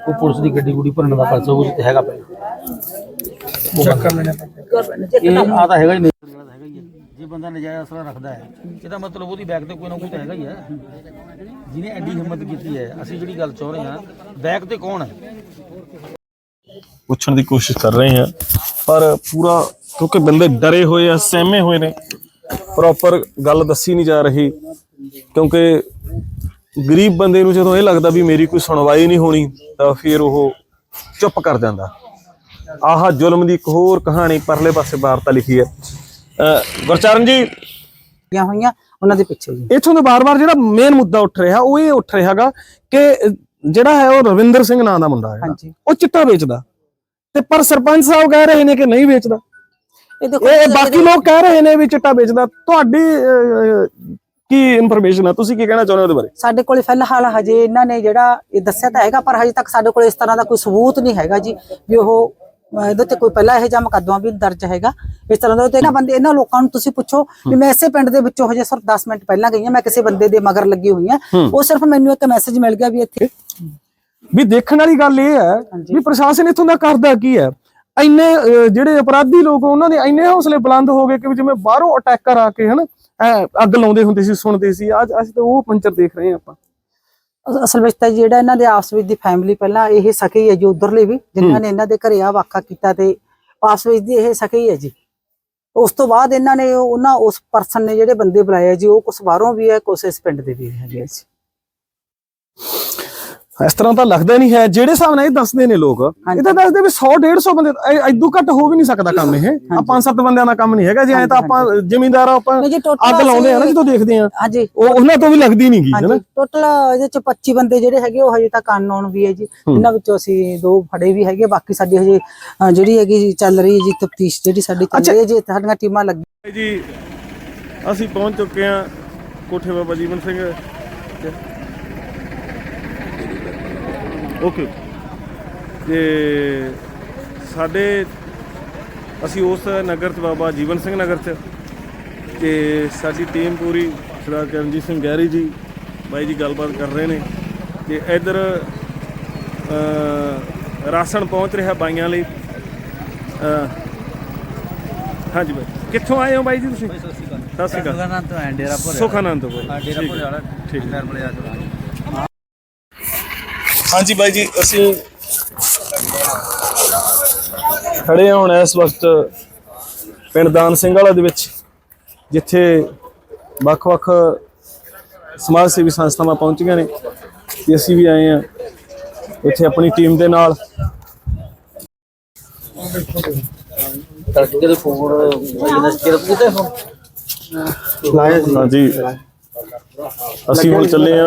ਉਹ ਪੁਲਿਸ ਦੀ ਗੱਡੀ ਗੁੱਡੀ ਭਰਨ ਦਾ ਪਰਚਾ ਉਹ ਤੇ ਹੈਗਾ ਪਹਿਲਾਂ ਚੈੱਕ ਕਰ ਲੈਣਾ ਇਹ ਆ ਤਾਂ ਹੈਗਾ ਹੀ ਨਹੀਂ। ਵਾਲਾ ਤਾਂ ਹੈਗਾ ਹੀ ਹੈ ਜੇ ਬੰਦਾ ਨਜਾਇਜ਼ ਅਸਲਾ ਰੱਖਦਾ ਹੈ ਇਹਦਾ ਮਤਲਬ ਉਹਦੀ ਬੈਗ ਤੇ ਕੋਈ ਨਾ ਕੋਈ ਤਾਂ ਹੈਗਾ ਹੀ ਹੈ। ਜਿਹਨੇ ਐਡੀ ਹਿੰਮਤ ਕੀਤੀ ਹੈ ਅਸੀਂ ਜਿਹੜੀ ਗੱਲ ਚਾਹ ਰਹੇ ਹਾਂ ਬੈਗ ਤੇ ਕੌਣ ਹੈ? ਪੁੱਛਣ ਦੀ ਕੋਸ਼ਿਸ਼ ਕਰ ਰਹੇ ਹਾਂ ਪਰ ਪੂਰਾ ਕਿਉਂਕਿ ਬੰਦੇ ਡਰੇ ਹੋਏ ਆ ਸਹਿਮੇ ਹੋਏ ਨੇ ਪ੍ਰੋਪਰ ਗੱਲ ਦੱਸੀ ਨਹੀਂ ਜਾ ਰਹੀ ਕਿਉਂਕਿ ਗਰੀਬ ਬੰਦੇ ਨੂੰ ਜਦੋਂ ਇਹ ਲੱਗਦਾ ਵੀ ਮੇਰੀ ਕੋਈ ਸੁਣਵਾਈ ਨਹੀਂ ਹੋਣੀ ਤਾਂ ਫਿਰ ਉਹ ਚੁੱਪ ਕਰ ਜਾਂਦਾ। ਆਹ ਜ਼ੁਲਮ ਦੀ ਇੱਕ ਹੋਰ ਕਹਾਣੀ ਪਰਲੇ ਪਾਸੇ ਵਾਰਤਾ ਲਿਖੀ ਹੈ। ਗੁਰਚਰਨ ਜੀ। ਲੱਗੀਆਂ ਹੋਈਆਂ ਉਹਨਾਂ ਦੇ ਪਿੱਛੇ ਜੀ। ਇੱਥੋਂ ਤੋਂ ਬਾਰ-ਬਾਰ ਜਿਹੜਾ ਮੇਨ ਮੁੱਦਾ ਉੱਠ ਰਿਹਾ ਉਹ ਇਹ ਉੱਠ ਰਿਹਾਗਾ ਕਿ ਜਿਹੜਾ ਹੈ ਉਹ ਰਵਿੰਦਰ ਸਿੰਘ ਨਾਂ ਦਾ ਮੁੰਡਾ ਹੈ ਉਹ ਚਿੱਟਾ ਵੇਚਦਾ। ਤੇ ਪਰ ਸਰਪੰਚ ਸਾਹਿਬ ਕਹਿ ਰਹੇ ਨੇ ਕਿ ਨਹੀਂ ਵੇਚਦਾ। ਇਹ ਬਾਕੀ ਲੋਕ ਕਹਿ ਰਹੇ ਨੇ ਵੀ ਚਿੱਟਾ ਵੇਚਦਾ। ਤੁਹਾਡੀ ਕੀ ਇਨਫੋਰਮੇਸ਼ਨ ਹੈ ਤੁਸੀਂ ਕੀ ਕਹਿਣਾ ਚਾਹੁੰਦੇ ਹੋ ਉਹਦੇ ਬਾਰੇ? ਸਾਡੇ ਕੋਲ ਫਿਲਹਾਲ ਹਜੇ ਇਹਨਾਂ ਨੇ ਜਿਹੜਾ ਇਹ ਦੱਸਿਆ ਤਾਂ ਹੈਗਾ ਪਰ ਹਜੇ ਤੱਕ ਸਾਡੇ ਕੋਲ ਇਸ ਤਰ੍ਹਾਂ ਦਾ ਕੋਈ ਸਬੂਤ ਨਹੀਂ ਹੈਗਾ ਜੀ ਵੀ ਉਹ ਇਹਦੇ ਤੇ ਕੋਈ ਪਹਿਲਾਂ ਇਹ ਜਿਹਾ ਮੁਕੱਦਮਾ ਵੀ ਦਰਜ ਹੈਗਾ। ਇਸ ਤਰ੍ਹਾਂ ਦਾ ਤੇ ਇਹਨਾਂ ਬੰਦੇ ਇਹਨਾਂ ਲੋਕਾਂ ਨੂੰ ਤੁਸੀਂ ਪੁੱਛੋ ਵੀ ਮੈਂ ਇਸੇ ਪਿੰਡ ਦੇ ਵਿੱਚੋਂ ਹਜੇ ਸਿਰਫ 10 ਮਿੰਟ ਪਹਿਲਾਂ ਗਈ ਹਾਂ ਮੈਂ ਕਿਸੇ ਬੰਦੇ ਦੇ ਮਗਰ ਲੱਗੀ ਹੋਈ ਹਾਂ। ਉਹ ਸਿਰਫ ਮੈਨੂੰ ਇੱਕ ਮੈਸੇਜ ਮਿਲ ਗਿਆ ਵੀ ਇੱਥੇ ਵੀ ਦੇਖਣ ਵਾਲੀ ਗੱਲ ਇਹ ਹੈ ਵੀ ਪ੍ਰਸ਼ਾਸਨ ਇੱਥੋਂ ਦਾ ਕਰਦਾ ਕੀ ਹੈ? ਇੰਨੇ ਜਿਹੜੇ ਅਪਰਾਧੀ ਲੋਕ ਉਹਨਾਂ ਦੇ ਇੰਨੇ ਹੌਸਲੇ ਬੁਲੰਦ ਹੋ ਗਏ ਕਿ ਜਿਵੇਂ ਬਾਹਰੋਂ ਅਟੈਕਰ ਆ ਕੇ ਹਨ ਅੱਗ ਲਾਉਂਦੇ ਹੁੰਦੇ ਸੀ ਸੁਣਦੇ ਸੀ। ਅੱਜ ਅਸੀਂ ਤਾਂ ਉਹ ਪੰਚਰ ਦੇਖ ਰਹੇ ਹਾਂ ਆਪਾਂ। ਅਸ- ਅਸਲ ਵਿੱਚ ਤਾਂ ਜਿਹੜਾ ਇਹਨਾਂ ਦੇ ਆਪਸ ਵਿੱਚ ਦੀ ਫੈਮਿਲੀ ਪਹਿਲਾਂ ਇਹ ਸਕੇ ਹੀ ਹੈ ਜੀ ਉਧਰਲੇ ਵੀ ਜਿਨ੍ਹਾਂ ਨੇ ਇਹਨਾਂ ਦੇ ਘਰੇ ਆ ਵਾਕਾ ਕੀਤਾ ਤੇ ਆਪਸ ਵਿੱਚ ਦੀ ਇਹ ਸਕੇ ਹੀ ਹੈ ਜੀ। ਉਸ ਤੋਂ ਬਾਅਦ ਇਹਨਾਂ ਨੇ ਉਹ- ਉਹਨਾਂ ਉਸ ਪਰਸਨ ਨੇ ਜਿਹੜੇ ਬੰਦੇ ਬੁਲਾਏ ਆ ਜੀ ਉਹ ਕੁਛ ਬਾਹਰੋਂ ਵੀ ਹੈ ਕੁਛ ਇਸ ਪਿੰਡ ਦੇ ਵੀ ਆ ਜੀ। ਇਸ ਤਰ੍ਹਾਂ ਤਾਂ ਲੱਗਦਾ ਨਹੀਂ ਹੈ। ਜਿਹੜੇ ਹਿਸਾਬ ਨਾਲ ਇਹ ਦੱਸਦੇ ਨੇ ਲੋਕ ਇਹ ਤਾਂ ਦੱਸਦੇ ਵੀ 100 150 ਬੰਦੇ ਐਦੂ ਘੱਟ ਹੋ ਵੀ ਨਹੀਂ ਸਕਦਾ ਕੰਮ ਇਹ। ਆ ਪੰਜ ਸੱਤ ਬੰਦਿਆਂ ਦਾ ਕੰਮ ਨਹੀਂ ਹੈਗਾ ਜੇ ਐ ਤਾਂ ਆਪਾਂ ਜ਼ਿਮੀਂਦਾਰ ਆਪਾਂ ਅੱਗ ਲਾਉਂਦੇ ਆ ਨਾ ਜਦੋਂ ਦੇਖਦੇ ਆ। ਹਾਂਜੀ। ਉਹ ਉਹਨਾਂ ਤੋਂ ਵੀ ਲੱਗਦੀ ਨਹੀਂ ਗਈ ਹੈ ਨਾ? ਹਾਂਜੀ ਟੋਟਲ ਇਹਦੇ ਚ 25 ਬੰਦੇ ਜਿਹੜੇ ਹੈਗੇ ਉਹ ਹਜੇ ਤੱਕ ਅਨਨੋਨ ਵੀ ਹੈ ਜੀ। ਇਹਨਾਂ ਵਿੱਚੋਂ ਅਸੀਂ ਦੋ ਫੜੇ ਵੀ ਹੈਗੇ ਬਾਕੀ ਸਾਡੀ ਹਜੇ ਜਿਹੜੀ ਹੈਗੀ ਚੱਲ ਰਹੀ ਹੈ ਜੀ ਤਫਤੀਸ਼ ਜਿਹੜੀ ਸਾਡੀ ਚੱਲ ਰਹੀ ਹੈ ਜੀ ਸਾਡੀਆਂ ਟੀਮਾਂ ਲੱਗੀ ਜੀ ਅਸੀਂ ਪਹੁੰਚ ਚੁੱਕੇ ਹਾਂ ਕੋਠੇ ਬਾਬਾ ਜੀਵਨ ਸਿੰਘ। ਓਕੇ ਤੇ ਸਾਡੇ ਅਸੀਂ ਉਸ ਨਗਰ ਚ ਬਾਬਾ ਜੀਵਨ ਸਿੰਘ ਨਗਰ ਚ। ਤੇ ਸਾਡੀ ਟੀਮ ਪੂਰੀ ਸਰਦਾਰ ਕਰਨਜੀਤ ਸਿੰਘ ਗਹਿਰੀ ਜੀ ਬਾਈ ਜੀ ਗੱਲਬਾਤ ਕਰ ਰਹੇ ਨੇ। ਤੇ ਇੱਧਰ ਰਾਸ਼ਨ ਪਹੁੰਚ ਰਿਹਾ ਬਾਈਆਂ ਲਈ। ਹਾਂਜੀ ਬਾਈ। ਕਿੱਥੋਂ ਆਏ ਹੋ ਬਾਈ ਜੀ ਤੁਸੀਂ? ਸਤਿ ਸ਼੍ਰੀ ਅਕਾਲ। ਸੁਖਾਨੰਦ ਤੋਂ ਹੈ ਡੇਰਾ ਭੋਰੇ ਸੁਖਾਨੰਦ ਤੋਂ ਬਾਈ। ਡੇਰਾ ਭੋਰੇ ਵਾਲਾ। ਠੀਕ ਨਰਮਲੇ ਆ ਹਾਂਜੀ ਬਾਈ ਜੀ ਅਸੀਂ ਖੜੇ ਹਾਂ ਹੁਣ ਇਸ ਵਕਤ ਪਿੰਡ ਦਾਨ ਸਿੰਘ ਵਾਲਾ ਦੇ ਵਿੱਚ ਜਿੱਥੇ ਵੱਖ-ਵੱਖ ਸਮਾਜ ਸੇਵੀ ਸੰਸਥਾਵਾਂ ਪਹੁੰਚੀਆਂ ਨੇ ਤੇ ਅਸੀਂ ਵੀ ਆਏ ਹਾਂ ਇੱਥੇ ਆਪਣੀ ਟੀਮ ਦੇ ਨਾਲ। ਤੜਕੇ ਦੇ ਫੋਨ ਇਹਨਾਂ ਕਿਰਤ ਕਿਤੇ ਫੋਨ? ਹਾਂਜੀ। ਅਸੀਂ ਹੁਣ ਚੱਲੇ ਆ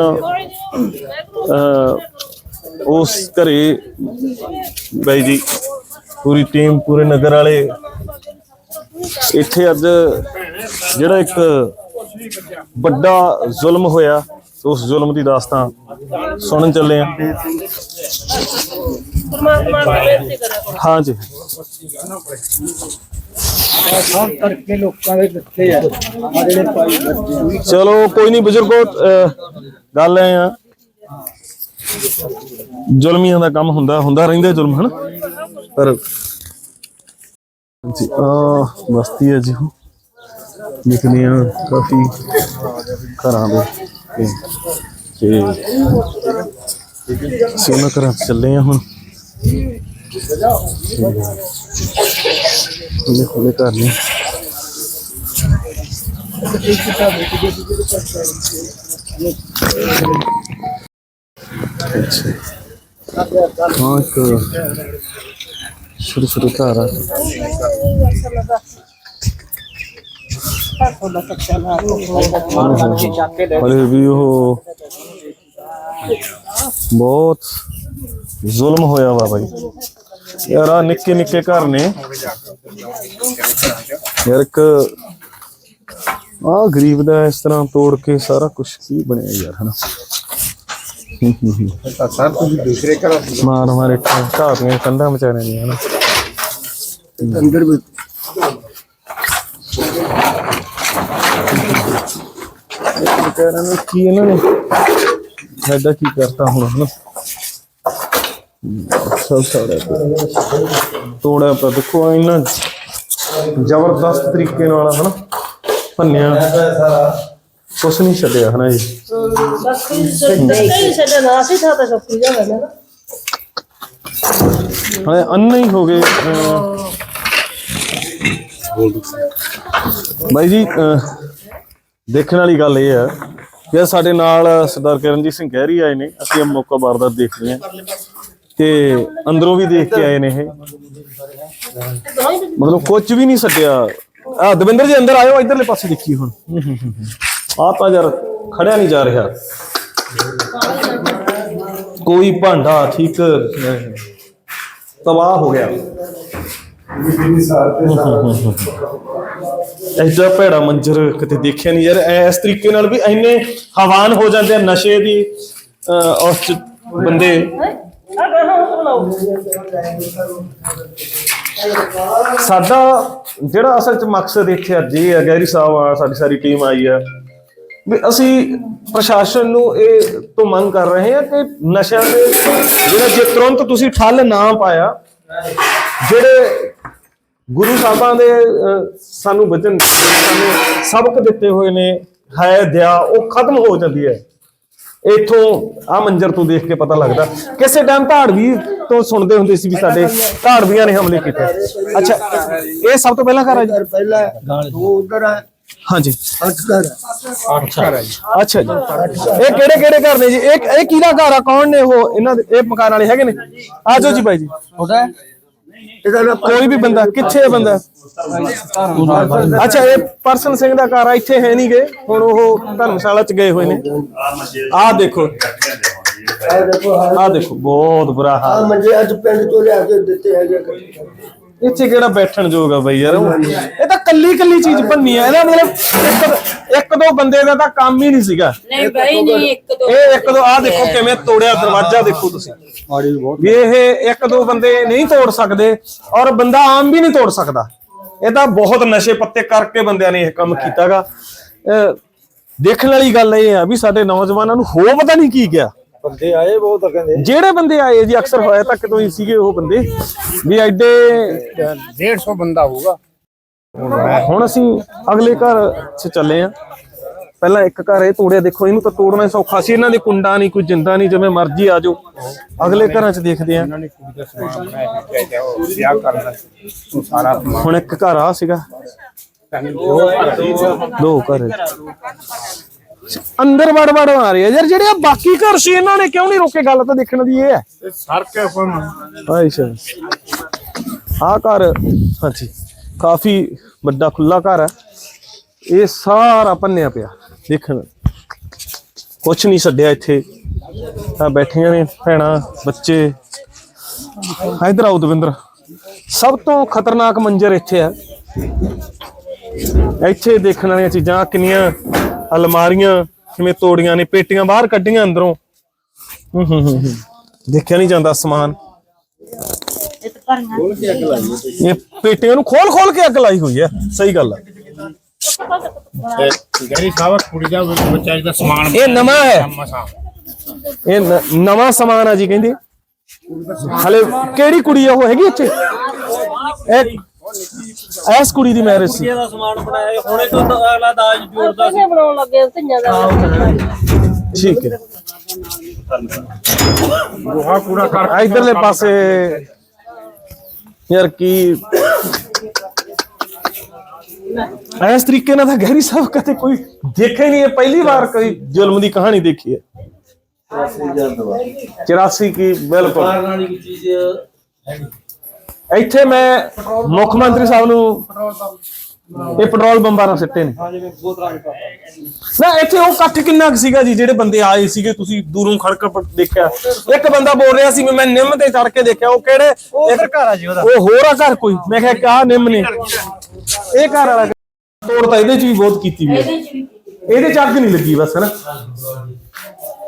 ਉਸ ਘਰੇ ਬਾਈ ਜੀ ਪੂਰੀ ਟੀਮ ਪੂਰੇ ਨਗਰ ਵਾਲੇ। ਇੱਥੇ ਅੱਜ ਜਿਹੜਾ ਇੱਕ ਵੱਡਾ ਜ਼ੁਲਮ ਹੋਇਆ ਉਸ ਜ਼ੁਲਮ ਦੀ ਦਾਸਤਾਨ ਸੁਣਨ ਚੱਲੇ ਆ ਹਾਂਜੀ ਚਲੋ ਕੋਈ ਨਹੀਂ ਬਜ਼ੁਰਗੋ ਅਹ, ਗੱਲ ਐ ਆ। ਜ਼ੁਲਮੀਆਂ ਦਾ ਕੰਮ ਹੁੰਦਾ ਹੁੰਦਾ ਰਹਿੰਦਾ ਜ਼ੁਲਮ, ਹਨ? ਪਰ ਜੀ ਆ ਬਸਤੀ ਹੈ ਜੀ ਉਹ ਕਾਫੀ ਘਰਾਂ ਦੇ ਤੇ ਤੇ ਅਸੀਂ ਉਹਨਾਂ ਘਰਾਂ ਚੱਲੇ ਆ ਹੁਣ। ਉਹਨੇ ਖੋਲੇ ਘਰ ਨੇ। ਅੱਛਾ ਹਾਂ ਇੱਕ ਛੋਟੇ ਛੋਟੇ ਘਰ ਆ ਹਲੇ ਵੀ ਉਹ ਬਹੁਤ ਜ਼ੁਲਮ ਹੋਇਆ ਵਾ ਬਾਈ ਯਾਰ ਆ ਨਿੱਕੇ ਨਿੱਕੇ ਘਰ ਨੇ ਯਾਰ ਇੱਕ ਆ ਗਰੀਬ ਦਾ ਇਸ ਤਰ੍ਹਾਂ ਤੋੜ ਕੇ ਸਾਰਾ ਕੁਝ ਕੀ ਬਣਿਆ ਯਾਰ ਹਨਾ ਸਰ ਤੁਸੀਂ ਦੂਸਰੇ ਘਰ ਮਾਰ ਮਾਰੇ ਘਾਹ ਦੀਆਂ ਕੰਧਾਂ ਵਿਚਾਰੇ ਦੀਆਂ ਹਨਾ। ਅੰਦਰ ਵੀ ਵਿਚਾਰਿਆਂ ਨੂੰ ਕੀ ਇਹਨਾਂ ਨੇ? ਸਾਡਾ ਕੀ ਕਰਤਾ ਹੁਣ ਹਨਾ? ਸਭ ਸਾਰਾ ਤੋੜਿਆ ਪਿਆ ਦੇਖੋ ਇੰਨਾ ਜ਼ਬਰਦਸਤ ਤਰੀਕੇ ਨਾਲ ਹਨਾ ਭੰਨਿਆ। ਕੁਛ ਨਹੀਂ ਛੱਡਿਆ ਹਨਾ ਜੀ। ਹਲੇ ਅੰਨ ਹੀ ਹੋ ਗਏ ਅਹ, ਬਾਈ ਜੀ ਅਹ, ਦੇਖਣ ਵਾਲੀ ਗੱਲ ਇਹ ਹੈ ਕਿ ਸਾਡੇ ਨਾਲ ਸਰਦਾਰ ਕਰਨਜੀਤ ਸਿੰਘ ਗਹਿਰੀ ਆਏ ਨੇ ਅਸੀਂ ਇਹ ਮੌਕਾ ਵਾਰਦਾਤ ਦੇਖਦੇ ਹਾਂ। ਤੇ ਅੰਦਰੋਂ ਵੀ ਦੇਖ ਕੇ ਆਏ ਨੇ ਇਹ। ਮਤਲਬ ਕੁਝ ਵੀ ਨਹੀਂ ਛੱਡਿਆ। ਆ ਦਵਿੰਦਰ ਜੀ ਅੰਦਰ ਆਇਓ ਇਧਰਲੇ ਪਾਸੇ ਦੇਖੀ ਹੁਣ। ਆ ਤਾਂ ਯਾਰ ਖੜਿਆ ਨਹੀਂ ਜਾ ਰਿਹਾ। ਕੋਈ ਭਾਂਡਾ ਠੀਕ ਤਬਾਹ ਹੋ ਗਿਆ। ਐਡਾ ਭੈੜਾ ਮੰਜ਼ਰ ਕਿਤੇ ਦੇਖਿਆ ਨਹੀਂ ਯਾਰ। ਇਸ ਤਰੀਕੇ ਨਾਲ ਵੀ ਇੰਨੇ ਹਵਾਨ ਹੋ ਜਾਂਦੇ ਆ ਨਸ਼ੇ ਦੀ ਅਹ, ਉਸ ਬੰਦੇ। ਸਾਡਾ ਜਿਹੜਾ ਅਸਲ ਚ ਮਕਸਦ ਇੱਥੇ ਅੱਜ ਇਹ ਹੈ ਗੈਰੀ ਸਾਹਿਬ ਆ ਸਾਡੀ ਸਾਰੀ ਟੀਮ ਆਈ ਆ। ਵੀ ਅਸੀਂ ਪ੍ਰਸ਼ਾਸਨ ਨੂੰ ਇਹ ਤੋਂ ਮੰਗ ਕਰ ਰਹੇ ਹਾਂ ਕਿ ਨਸ਼ਿਆਂ ਦੇ ਜਿਹੜਾ ਜੇ ਤੁਰੰਤ ਤੁਸੀਂ ਠੱਲ ਨਾ ਪਾਇਆ, ਜਿਹੜੇ ਗੁਰੂ ਸਾਹਿਬਾਂ ਦੇ ਸਾਨੂੰ ਵਚਨ ਸਾਨੂੰ ਸਬਕ ਦਿੱਤੇ ਹੋਏ ਨੇ, ਹੈ, ਦਿਆ, ਉਹ ਖਤਮ ਹੋ ਜਾਂਦੀ ਹੈ। ਇਥੋਂ ਆ ਮੰਜ਼ਰ ਤੋਂ ਦੇਖ ਕੇ ਪਤਾ ਲੱਗਦਾ। ਕਿਸੇ ਟਾਈਮ ਧਾੜਵੀ ਤੋਂ ਸੁਣਦੇ ਹੁੰਦੇ ਸੀ ਵੀ ਸਾਡੇ ਧਾੜਵੀਆਂ ਨੇ ਹਮਲੇ ਕੀਤੇ। ਅੱਛਾ, ਇਹ ਸਭ ਤੋਂ ਪਹਿਲਾਂ ਘਰ ਹੈ ਜੀ? ਪਹਿਲਾ ਉਧਰ ਹੈ ਹਾਂਜੀ। ਅੱਠ ਘਰ ਅੱਛਾ। ਅੱਛਾ ਜੀ। ਇਹ ਕਿਹੜੇ ਕਿਹੜੇ ਘਰ ਨੇ ਜੀ? ਇਹ ਇਹ ਕਿਹਦਾ ਘਰ ਆ? ਕੌਣ ਨੇ ਉਹ? ਇਹਨਾਂ ਦੇ ਇਹ ਮਕਾਨ ਵਾਲੇ ਹੈਗੇ ਨੇ? ਆਜੋ ਜੀ ਬਾਈ ਜੀ। ਇਹਦਾ ਨਾ ਕੋਈ ਵੀ ਬੰਦਾ ਕਿੱਥੇ ਹੈ ਬੰਦਾ? ਅੱਛਾ ਇਹ ਪਰਸਨ ਸਿੰਘ ਦਾ ਘਰ ਆ ਇੱਥੇ ਹੈ ਨਹੀਂ ਗਏ ਹੁਣ ਉਹ ਧਰਮਸ਼ਾਲਾ ਚ ਗਏ ਹੋਏ ਨੇ। ਆਹ ਦੇਖੋ। ਆ ਦੇਖੋ ਆਹ ਦੇਖੋ ਬਹੁਤ ਬੁਰਾ ਆ ਹਾਲ ਮੰਜੇ ਅੱਜ ਪਿੰਡ ਤੋਂ ਲਿਆ ਕੇ ਦਿੱਤੇ ਹੈਗੇ ਇੱਥੇ ਕਿਹੜਾ ਬੈਠਣ ਆ ਬਈ ਯਾਰ? ਇਹ ਤਾਂ ਕੱਲੀ ਕੱਲੀ ਚੀਜ਼ ਬੰਨੀ ਆ। ਇਹਦਾ ਮਤਲਬ ਇੱਕ ਇੱਕ ਦੋ ਬੰਦੇ ਦਾ ਤਾਂ ਕੰਮ ਹੀ ਨਹੀਂ ਸੀਗਾ। ਨਹੀਂ ਬਾਈ ਨਹੀਂ ਇੱਕ ਦੋ ਇਹ ਇੱਕ ਦੋ ਆਹ ਦੇਖੋ ਕਿਵੇਂ ਤੋੜਿਆ ਦਰਵਾਜ਼ਾ ਦੇਖੋ ਤੁਸੀਂ। ਵੀ ਇਹ ਇੱਕ ਦੋ ਬੰਦੇ ਨਹੀਂ ਤੋੜ ਸਕਦੇ ਔਰ ਬੰਦਾ ਆਮ ਵੀ ਨਹੀਂ ਤੋੜ ਸਕਦਾ। ਇਹ ਤਾਂ ਬਹੁਤ ਨਸ਼ੇ ਪੱਤੇ ਕਰਕੇ ਬੰਦਿਆਂ ਨੇ ਇਹ ਕੰਮ ਕੀਤਾਗਾ। ਦੇਖਣ ਵਾਲੀ ਗੱਲ ਇਹ ਆ ਵੀ ਸਾਡੇ ਨੌਜਵਾਨਾਂ ਨੂੰ ਹੋ ਪਤਾ ਨਹੀਂ ਕੀ ਗਿਆ। ਬੰਦੇ ਆਏ ਬਹੁਤ ਕਹਿੰਦੇ। ਜਿਹੜੇ ਬੰਦੇ ਆਏ ਜੀ ਅਕਸਰ ਹੋਇਆ ਤੱਕ ਤੋਂ ਹੀ ਸੀਗੇ ਉਹ ਬੰਦੇ। ਵੀ ਐਡੇ 150 ਬੰਦਾ ਹੋਊਗਾ। ਹੁਣ ਅਸੀਂ ਅਗਲੇ ਘਰ 'ਚ ਚੱਲੇ ਆ ਪਹਿਲਾਂ ਇੱਕ ਘਰ ਇਹ ਤੋੜਿਆ ਦੇਖੋ ਇਹਨੂੰ ਤਾਂ ਤੋੜਨਾ ਸੌਖਾ ਸੀ। ਇਹਨਾਂ ਦੇ ਕੁੰਡਾ ਨਹੀਂ ਕੋਈ ਜਿੰਦਾ ਨਹੀਂ ਜਿਵੇਂ ਮਰਜ਼ੀ ਆ ਜਾਓ। ਅਗਲੇ ਘਰਾਂ 'ਚ ਦੇਖਦੇ ਆ ਹੁਣ ਇੱਕ ਘਰ ਆ ਸੀਗਾ। ਦੋ ਘਰ ਅੰਦਰ ਵੜ ਵੜ ਆ ਰਹੇ ਆ। ਯਾਰ ਜਿਹੜੇ ਆ ਬਾਕੀ ਘਰ ਸੀ ਇਹਨਾਂ ਨੇ ਕਿਉਂ ਨਹੀਂ ਰੋਕੇ? ਗੱਲ ਤਾਂ ਦੇਖਣ ਦੀ ਇਹ ਹੈ। ਸਰਕ ਅੱਛਾ। ਆ ਘਰ ਹਾਂਜੀ। ਕਾਫੀ ਵੱਡਾ ਖੁੱਲਾ ਘਰ ਹੈ। ਇਹ ਸਾਰਾ ਪੰਨਿਆ ਪਿਆ ਦੇਖਣ। ਕੁਛ ਨਹੀਂ ਛੱਡਿਆ ਇੱਥੇ। ਆ ਬੈਠੀਆਂ ਨੇ ਭੈਣਾਂ ਬੱਚੇ। ਇਧਰ ਆਓ ਦਵਿੰਦਰ। ਸਭ ਤੋਂ ਖਤਰਨਾਕ ਮੰਜ਼ਰ ਇੱਥੇ ਹੈ। ਇੱਥੇ ਦੇਖਣ ਵਾਲੀਆਂ ਚੀਜ਼ਾਂ ਕਿੰਨੀਆਂ ਅਲਮਾਰੀਆਂ ਕਿਵੇਂ ਤੋੜੀਆਂ ਨੇ ਪੇਟੀਆਂ ਬਾਹਰ ਕੱਢੀਆਂ ਅੰਦਰੋਂ। ਹੂੰ ਹੂੰ ਹੂੰ ਹੂੰ। ਦੇਖਿਆ ਨਹੀਂ ਜਾਂਦਾ ਸਮਾਨ। ਇਹ ਪੇਟੀਆਂ ਨੂੰ ਖੋਲ ਖੋਲ ਕੇ ਅੱਗ ਲਾਈ ਹੋਈ ਹੈ। ਸਹੀ ਗੱਲ ਹੈ। ਗਰੀ ਸਾਹਿਬ ਕੁੜੀ ਦਾ ਬੱਚਾ ਦਾ ਸਮਾਨ ਇਹ ਨਵਾਂ ਹੈ। ਇਹ ਨਵਾਂ ਸਮਾਨ ਆ ਜੀ ਕਹਿੰਦੇ। ਹਲੇ ਕਿਹੜੀ ਕੁੜੀ ਆ ਉਹ ਹੈਗੀ ਇੱਥੇ? ਇਹ ਐਸ ਕੁੜੀ ਦੀ ਮੈਰਿਜ ਸੀ। ਦਾ ਸਮਾਨ ਬਣਾਇਆ ਹੁਣੇ ਤੋਂ ਅਗਲਾ ਦਾਜ ਜੋੜਦਾ ਕਿਵੇਂ ਬਣਾਉਣ ਲੱਗੇ ਧੀਆਂ ਦਾ ਠੀਕ ਹੈ। ਗੋਹਾ ਪੂਰਾ ਕਰ ਇਧਰਲੇ ਪਾਸੇ ਯਾਰ ਕੀ? ਇਸ ਤਰੀਕੇ ਨਾਲ ਤਾਂ ਗਹਿਰੀ ਸਾਹਿਬ ਕਦੇ ਕੋਈ ਦੇਖਿਆ ਹੀ ਨਹੀਂ ਇਹ ਪਹਿਲੀ ਵਾਰ ਕੋਈ ਜ਼ੁਲਮ ਦੀ ਕਹਾਣੀ ਦੇਖੀ ਹੈ। 84 ਕੀ? ਬਿਲਕੁਲ। ਵਾਲੀ ਕੋਈ ਚੀਜ਼ ਇੱਥੇ ਮੈਂ ਮੁੱਖ ਮੰਤਰੀ ਸਾਹਿਬ ਨੂੰ ਇਹ ਪੈਟਰੋਲ ਬੰਬਾਂ ਨਾਲ ਸਿੱਟੇ ਨੇ। ਨਾ ਇੱਥੇ ਉਹ ਇਕੱਠ ਕਿੰਨਾ ਕੁ ਸੀਗਾ ਜੀ ਜਿਹੜੇ ਬੰਦੇ ਆਏ ਸੀਗੇ ਤੁਸੀਂ ਦੂਰੋਂ ਖੜਕ ਦੇਖਿਆ। ਇੱਕ ਬੰਦਾ ਬੋਲ ਰਿਹਾ ਸੀ ਵੀ ਮੈਂ ਨਿੰਮ ਤੇ ਚੜ ਕੇ ਦੇਖਿਆ ਉਹ ਕਿਹੜੇ? ਇੱਕ ਘਰ ਆ ਜੀ ਉਹਦਾ। ਉਹ ਹੋਰ ਆ ਘਰ ਕੋਈ? ਮੈਂ ਕਿਹਾ ਕਾ ਨਿੰਮ ਨੇ। ਇਹ ਘਰ ਵਾਲਾ ਤੋੜ ਤਾਂ ਇਹਦੇ ਚ ਵੀ ਬਹੁਤ ਕੀਤੀ ਵੀ ਇਹਦੇ ਚ ਅੱਗ ਨਹੀਂ ਲੱਗੀ ਬਸ ਹਨਾ?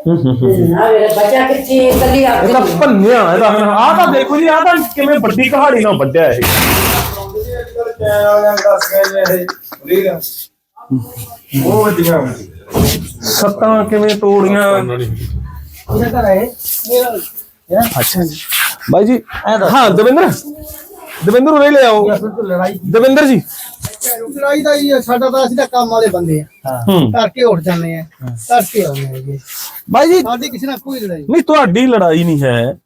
ਬੱਚਾ ਕਿੱਥੇ ਕੱਲੀ ਆ ਇਹ ਤਾਂ ਭੰਨਿਆ ਇਹਦਾ ਆਹ ਤਾਂ ਦੇਖੋ ਜੀ ਆਹ ਤਾਂ ਕਿਵੇਂ ਵੱਡੀ ਕਹਾਣੀ ਨਾਲ ਵੱਡਿਆ ਇਹ। ਸੱਤਾਂ ਕਿਵੇਂ ਤੋੜੀਆਂ। ਅੱਛਾ ਜੀ। ਬਾਈ ਜੀ। ਹਾਂ ਦਵਿੰਦਰ। ਦਵਿੰਦਰ ਉਰੇ ਲੈ ਆਓ। ਲੜਾਈ ਦਵਿੰਦਰ ਜੀ। ਲੜਾਈ ਦਾ ਹੀ ਹੈ, ਸਾਡਾ ਤਾਂ ਅਸੀਂ ਤਾਂ ਕੰਮ ਵਾਲੇ ਬੰਦੇ ਆ। ਹੂੰ। ਕਰਕੇ ਉੱਠ ਜਾਂਦੇ ਆ ਕਰਕੇ ਆਉਂਦੇ ਆ ਜੀ। ਬਾਈ ਜੀ ਸਾਡੀ ਕਿਸੇ ਨਾਲ ਕੋਈ ਲੜਾਈ ਨਹੀਂ। ਤੁਹਾਡੀ ਲੜਾਈ ਨਹੀਂ ਹੈ।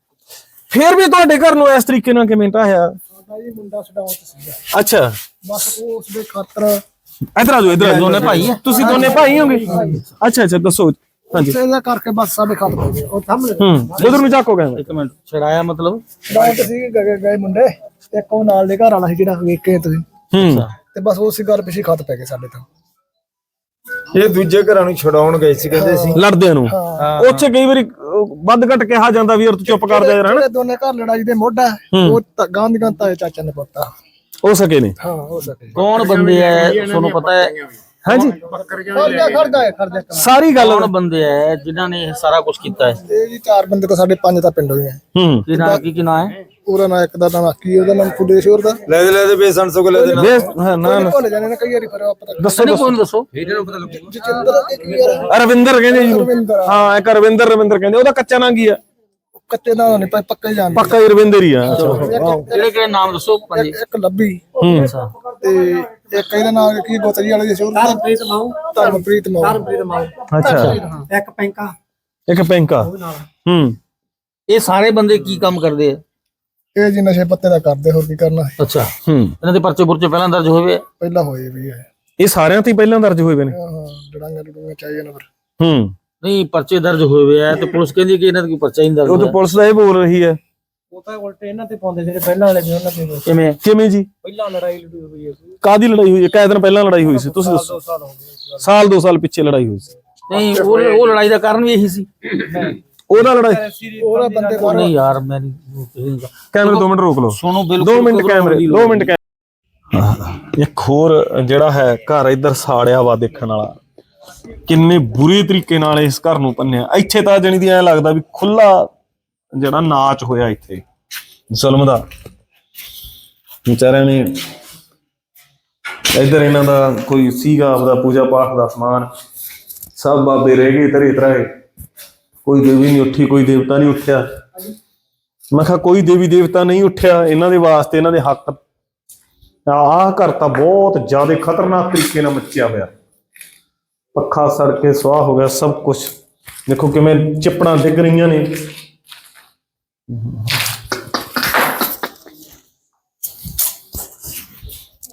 ਫਿਰ ਵੀ ਤੁਹਾਡੇ ਘਰ ਨੂੰ ਇਸ ਤਰੀਕੇ ਨਾਲ ਕਿਵੇਂ ਢਾਹਿਆ? ਸਾਡਾ ਜੀ ਮੁੰਡਾ ਛਡਾਉਣ ਤੇ ਸੀਗਾ। ਅੱਛਾ। ਬਸ ਉਹ ਉਸ ਦੇ ਖਾਤਰ ਇਧਰ ਆ ਜਾਓ ਇਧਰ ਦੋਨੇ ਭਾਈ ਤੁਸੀਂ ਦੋਨੇ ਭਾਈ ਹੋਗੇ? ਅੱਛਾ ਅੱਛਾ ਦੱਸੋ। ਉਸੇ ਦਾ ਕਰਕੇ ਬਸ ਸਾਡੇ ਖਤ ਪੈ ਗਏ। ਉਹ ਸਾਹਮਣੇ ਹੂੰ ਉਧਰ ਨੂੰ ਚੱਕੋ ਕਹਿੰਦੇ ਇੱਕ ਮਿੰਟ। ਛੜਾਇਆ ਮਤਲਬ? ਤੇ ਸੀ ਗਏ ਗਏ ਮੁੰਡੇ। ਤੇ ਇੱਕ ਉਹ ਨਾਲ ਦੇ ਘਰ ਵਾਲਾ ਸੀ ਜਿਹੜਾ ਵੇਖੇ ਤੁਸੀਂ। ਹੂੰ। ਤੇ ਬਸ ਉਸੇ ਗੱਲ ਪਿੱਛੇ ਖਤ ਪੈ ਗਏ ਸਾਡੇ ਤੋਂ। ਇਹ ਦੂਜੇ ਘਰਾਂ ਨੂੰ ਛਡਾਉਣ ਗਏ ਸੀ ਕਹਿੰਦੇ ਸੀ। ਲੜਦਿਆਂ ਨੂੰ। ਉੱਥੇ ਕਈ ਵਾਰੀ ਵੱਧ ਘੱਟ ਕਿਹਾ ਜਾਂਦਾ ਵੀ ਯਾਰ ਤੂੰ ਚੁੱਪ ਕਰ ਜਾ ਯਾਰ ਹਨਾ ਦੋਨੇ ਘਰ ਲੜਾਈ ਦੇ ਮੋਢਾ ਉਹ ਤਾਂ ਗਾਂਧੀ ਗਾਂਧਾ ਚਾਚਾ ਨੇ ਪੁੱਤਾ। ਹੋ ਸਕੇ ਨੇ। ਹਾਂ ਹੋ ਸਕੇ। ਕੌਣ ਬੰਦੇ ਐ ਤੁਹਾਨੂੰ ਪਤਾ ਹੈ ਹਾਂਜੀ। ਖਰਜਾ ਖਰਜਾ ਖਰਜਾ ਸਾਰੀ ਗੱਲ ਕੌਣ ਬੰਦੇ ਐ ਜਿਨ੍ਹਾਂ ਨੇ ਇਹ ਸਾਰਾ ਕੁਝ ਕੀਤਾ ਹੈ? ਇਹ ਜੀ ਚਾਰ ਬੰਦੇ ਤਾਂ ਸਾਡੇ ਪੰਜ ਤਾਂ ਪਿੰਡੋਂ ਹੀ ਆ। ਹੂੰ। ਕੀ ਨਾਂ ਕੀ ਕੀ ਨਾਂ ਹੈ? ਉਹਦਾ ਨਾਂ ਇੱਕ ਦਾ ਨਾਮ ਕੀ ਉਹਦਾ ਨਾਮ ਫੁੱਲੇਸ਼ਵਰ ਦਾ। ਲੈ ਦੇ ਲੈ ਦੇ ਬੇਸਣ ਸੁਗ ਲੈ ਦੇ ਵੇ ਹਾਂ, ਨਾ ਨਾ ਭੁੱਲ ਜਾਂਦੇ ਨੇ ਕਈ ਵਾਰੀ ਫਿਰ ਆਪਾਂ ਤਾਂ ਦੱਸੋ ਨਹੀਂ ਕੋਈ ਨੀ ਦੱਸੋ ਜਚਿੰਦਰ ਇੱਕ ਯਾਰ। ਅਰਵਿੰਦਰ ਕਹਿੰਦੇ ਜੀ। ਰਵਿੰਦਰ ਹਾਂ ਇੱਕ ਅਰਵਿੰਦਰ ਰਵਿੰਦਰ ਕਹਿੰਦੇ ਉਹਦਾ ਕੱਚਾ ਨਾਂ ਕੀ ਆ? ਕੱਚੇ ਦਾ ਨਹੀਂ ਪੱਕਾ ਹੀ ਜਾਣਦੇ ਪੱਕਾ ਹੀ ਰਵਿੰਦਰ ਹੀ ਆ। ਕਿਹੜੇ ਕਿਹੜੇ ਨਾਮ ਦੱਸੋ ਪੰਜੇ ਇੱਕ- ਇੱਕ ਲੱਭੀ। ਹੂੰ। ਤੇ ਇੱਕ ਇਹਦਾ ਨਾਮ ਕੀ ਗੋਤਰੀ ਵਾਲੇ ਸੀ ਉਹਦਾ ਧਰਮਪ੍ਰੀਤ ਮਾਉ ਧਰਮਪ੍ਰੀਤ ਮਾਉ ਧਰਮਪ੍ਰੀਤ ਮਾਉ ਅੱਛਾ। ਇੱਕ ਪੈਂਕਾ। ਇੱਕ ਪੈਂਕਾ। ਹੂੰ। ਇਹ ਸਾਰੇ ਬੰਦੇ ਕੀ ਕੰਮ ਕਰਦੇ ਆ? ਇਹ ਜੀ ਨਸ਼ੇ ਪੱਤੇ ਦਾ ਕਰਦੇ ਹੋਰ ਕੀ ਕਰਨਾ ਅੱਛਾ। ਹੂੰ। ਇਹਨਾਂ ਦੇ ਪਰਚੇ ਪੁਰਚੇ ਪਹਿਲਾਂ ਦਰਜ ਹੋਏ ਆ? ਪਹਿਲਾਂ ਹੋਏ ਵੀ ਹੈ ਇਹ ਸਾਰਿਆਂ ਤੇ ਪਹਿਲਾਂ ਦਰਜ ਹੋਏ ਵੇ ਨੇ? ਹਾਂ ਡੜਾਂਗਾ ਡੜੂੰਗਾ ਚਾਹੀਏ ਨਾ ਫਿਰ ਹੂੰ। ਨਹੀਂ ਪਰਚੇ ਦਰਜ ਹੋਏ ਆ ਤੇ ਪੁਲਿਸ ਕਹਿੰਦੀ ਕਿ ਇਹਨਾਂ ਦਾ ਕੋਈ ਪਰਚਾ ਹੀ ਨਹੀਂ ਦਰਜ ਉਹ ਤਾਂ। ਪੁਲਿਸ ਦਾ ਇਹ ਬੋਲ ਰਹੀ ਹੈ। ਉਹ ਤਾਂ ਉਲਟੇ ਇਹਨਾਂ ਤੇ ਪਾਉਂਦੇ ਜਿਹੜੇ ਪਹਿਲਾਂ ਵਾਲੇ ਵੀ ਉਹਨਾਂ ਤੇ ਕਿਵੇਂ? ਕਿਵੇਂ ਜੀ? ਪਹਿਲਾਂ ਲੜਾਈ ਲੜੀ ਹੋਈ ਹੈ ਕਾਦੀ ਲੜਾਈ ਹੋਈ? ਹੈ ਕਿੰਨੇ ਦਿਨ ਪਹਿਲਾਂ ਲੜਾਈ ਹੋਈ ਸੀ ਤੁਸੀਂ ਦੱਸੋ। ਸਾਲ ਹੋ ਗਏ ਸਾਲ ਦੋ ਸਾਲ ਪਿੱਛੇ ਲੜਾਈ ਹੋਈ ਸੀ। ਨਹੀਂ ਉਹ ਉਹ ਲੜਾਈ ਦਾ ਕਾਰਨ ਵੀ ਇਹੀ ਸੀ। ਉਹਦਾ ਲੜਾਈ। ਉਹਦਾ ਬੰਦੇ ਉਹ ਨਹੀਂ ਯਾਰ ਮੈਂ ਨਹੀਂ ਕੈਮਰੇ 2 ਮਿੰਟ ਰੋਕ ਲਓ। ਸੁਣੋ ਬਿਲਕੁਲ 2 ਮਿੰਟ ਘਬਰਾਉਣ ਕੈਮਰੇ ਦੀ 2 ਲੋੜ ਮਿੰਟ ਕੈਮਰੇ। ਇੱਕ ਹੋਰ ਜਿਹੜਾ ਹੈ ਘਰ ਇੱਧਰ ਸਾੜਿਆ ਵਾ ਦੇਖਣ ਵਾਲਾ। ਕਿੰਨੇ ਬੁਰੇ ਤਰੀਕੇ ਨਾਲ ਇਸ ਘਰ ਨੂੰ ਪੰਨਿਆ। ਇੱਥੇ ਤਾਂ ਜਣੀ ਦੀ ਐ ਲੱਗਦਾ ਵੀ ਖੁੱਲਾ ਜਿਹੜਾ ਨਾਚ ਹੋਇਆ ਇੱਥੇ। ਜ਼ੁਲਮ ਦਾ। ਵਿਚਾਰਿਆਂ ਨੇ ਇਧਰ ਇਹਨਾਂ ਦਾ ਕੋਈ ਸੀਗਾ, ਆਪਦਾ ਪੂਜਾ ਪਾਠ ਦਾ ਸਮਾਨ। ਸਭ ਬਾਬੇ ਰਹਿ ਗਏ ਤਰੇ ਤਰਾਏ ਕੋਈ ਦੇਵੀ ਨਹੀਂ ਉੱਠੀ, ਕੋਈ ਦੇਵਤਾ ਨਹੀਂ ਉੱਠਿਆ। ਮੈਂ ਕਿਹਾ, ਕੋਈ ਦੇਵੀ ਦੇਵਤਾ ਨਹੀਂ ਉੱਠਿਆ। ਇਹਨਾਂ ਦੇ ਵਾਸਤੇ ਇਹਨਾਂ ਦੇ ਹੱਕ ਆਹ ਘਰ ਤਾਂ ਬਹੁਤ ਜ਼ਿਆਦਾ ਖਤਰਨਾਕ ਤਰੀਕੇ ਨਾਲ ਮੱਚਿਆ ਹੋਇਆ। ਪੱਖਾ ਸੜ ਕੇ ਸੁਆਹ ਹੋ ਗਿਆ ਸਭ ਕੁਝ ਦੇਖੋ ਕਿਵੇਂ ਚਿਪੜਾਂ ਡਿੱਗ ਰਹੀਆਂ ਨੇ।